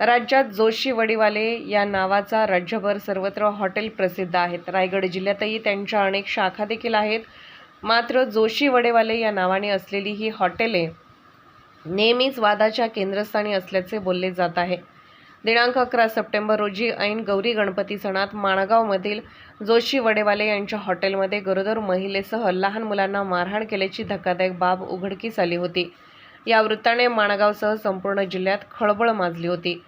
राज्यात जोशी वडीवाले या नावाचा राज्यभर सर्वत्र हॉटेल प्रसिद्ध आहेत. रायगड जिल्ह्यातही त्यांच्या अनेक शाखा देखील आहेत. मात्र जोशी वडेवाले या नावाने असलेली ही हॉटेले नेहमीच वादाच्या केंद्रस्थानी असल्याचे बोलले जात आहे. दिनांक अकरा सप्टेंबर रोजी ऐन गौरी गणपती सणात माणगावमधील जोशी वडेवाले यांच्या हॉटेलमध्ये गरोदर महिलेसह लहान मुलांना मारहाण केल्याची धक्कादायक बाब उघडकीस आली होती. या वृत्ताने माणगावसह संपूर्ण जिल्ह्यात खळबळ माजली होती.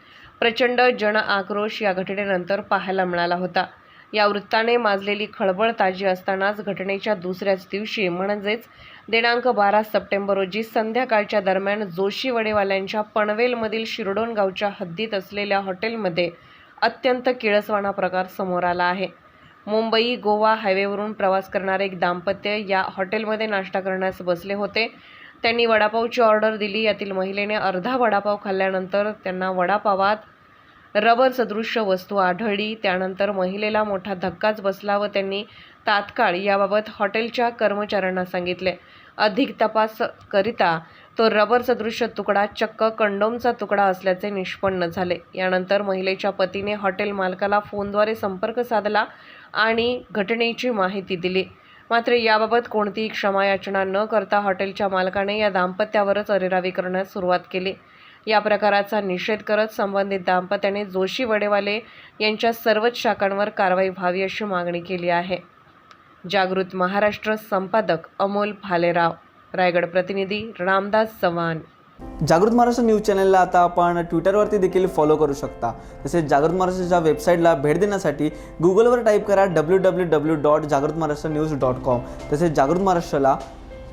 प्रचंड जन आक्रोश या घटनेनंतर पाहायला मिळाला होता. या वृत्ताने माजलेली खळबळ ताजी असतानाच घटनेच्या दुसऱ्याच दिवशी म्हणजेच दिनांक बारा सप्टेंबर रोजी संध्याकाळच्या दरम्यान जोशी वडेवाल्यांच्या पनवेलमधील शिरडोन गावच्या हद्दीत असलेल्या हॉटेलमध्ये अत्यंत किळसवाणा प्रकार समोर आला आहे. मुंबई गोवा हायवेवरून प्रवास करणारे एक दाम्पत्य या हॉटेलमध्ये नाश्ता करण्यास बसले होते. त्यांनी वडापावची ऑर्डर दिली. यातील महिलेने अर्धा वडापाव खाल्ल्यानंतर त्यांना वडापावात रबर सदृश्य वस्तू आढळली. त्यानंतर महिलेला मोठा धक्काच बसला व त्यांनी तात्काळ याबाबत हॉटेलच्या कर्मचाऱ्यांना सांगितले. अधिक तपास करिता तो रबर सदृश्य तुकडा चक्क कंडोमचा तुकडा असल्याचे निष्पन्न झाले. यानंतर महिलेच्या पतीने हॉटेल मालकाला फोनद्वारे संपर्क साधला आणि घटनेची माहिती दिली. मात्र याबाबत कोणतीही क्षमायाचना न करता हॉटेलच्या मालकाने या दाम्पत्यावरच अरेरावी करण्यास सुरुवात केली. या प्रकाराचा निषेध करत संबंधित दाम्पत्याने जोशी वडेवाले यांच्या सर्वच शाखांवर कारवाई व्हावी अशी मागणी केली आहे. जागृत महाराष्ट्र संपादक अमोल भालेराव रायगड प्रतिनिधी रामदास चव्हाण. जागृत महाराष्ट्र न्यूज चॅनलला आता आपण ट्विटरवरती देखील फॉलो करू शकता. तसेच जागृत महाराष्ट्राच्या वेबसाईटला भेट देण्यासाठी गुगलवर टाईप करा डब्ल्यू डब्ल्यू डब्ल्यू डॉट जागृत महाराष्ट्र न्यूज डॉट कॉम तसेच जागृत महाराष्ट्राला